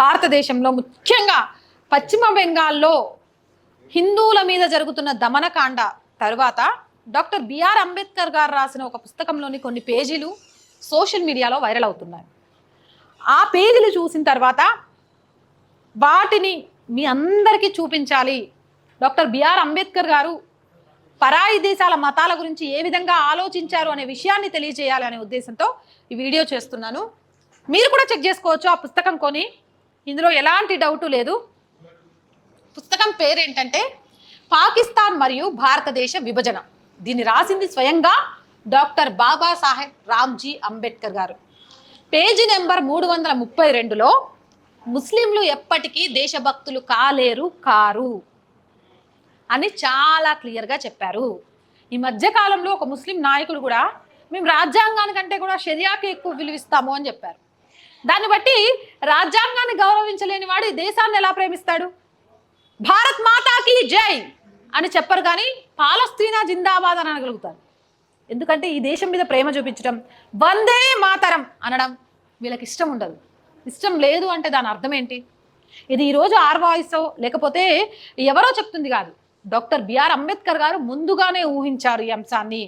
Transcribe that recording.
భారతదేశంలో ముఖ్యంగా పశ్చిమ బెంగాల్లో హిందువుల మీద జరుగుతున్న దమనకాండ తరువాత డాక్టర్ బిఆర్ అంబేద్కర్ గారు రాసిన ఒక పుస్తకంలోని కొన్ని పేజీలు సోషల్ మీడియాలో వైరల్ అవుతున్నాయి. ఆ పేజీలు చూసిన తర్వాత వాటిని మీ అందరికీ చూపించాలి. డాక్టర్ బిఆర్ అంబేద్కర్ గారు పరాయి దేశాల మతాల గురించి ఏ విధంగా ఆలోచించారు అనే విషయాన్ని తెలియజేయాలి అనే ఉద్దేశంతో ఈ వీడియో చేస్తున్నాను. మీరు కూడా చెక్ చేసుకోవచ్చు ఆ పుస్తకం కొని. ఇందులో ఎలాంటి డౌటు లేదు. పుస్తకం పేరు ఏంటంటే పాకిస్తాన్ మరియు భారతదేశ విభజన. దీన్ని రాసింది స్వయంగా డాక్టర్ బాబాసాహెబ్ రామ్జీ అంబేద్కర్ గారు. పేజీ నెంబర్ మూడు వందల ముప్పై రెండులో ముస్లింలు ఎప్పటికీ దేశభక్తులు కాలేరు కారు అని చాలా క్లియర్గా చెప్పారు. ఈ మధ్యకాలంలో ఒక ముస్లిం నాయకులు కూడా మేము రాజ్యాంగానికంటే కూడా షరియాకి ఎక్కువ విలువిస్తాము అని చెప్పారు. దాన్ని బట్టి దేశాన్ని గౌరవించలేని వాడు ఈ దేశాన్ని ఎలా ప్రేమిస్తాడు? భారత్ మాతాకి జై అని చెప్పరు కానీ పాలస్తీనా జిందాబాద్ అని అనగలుగుతారు. ఎందుకంటే ఈ దేశం మీద ప్రేమ చూపించడం వందే మాతరం అనడం వీళ్ళకి ఇష్టం ఉండదు. ఇష్టం లేదు అంటే దాని అర్థం ఏంటి? ఇది ఈరోజు ఆర్ వాయిసో లేకపోతే ఎవరో చెప్తుంది కాదు. డాక్టర్ బిఆర్ అంబేద్కర్ గారు ముందుగానే ఊహించారు ఈ అంశాన్ని.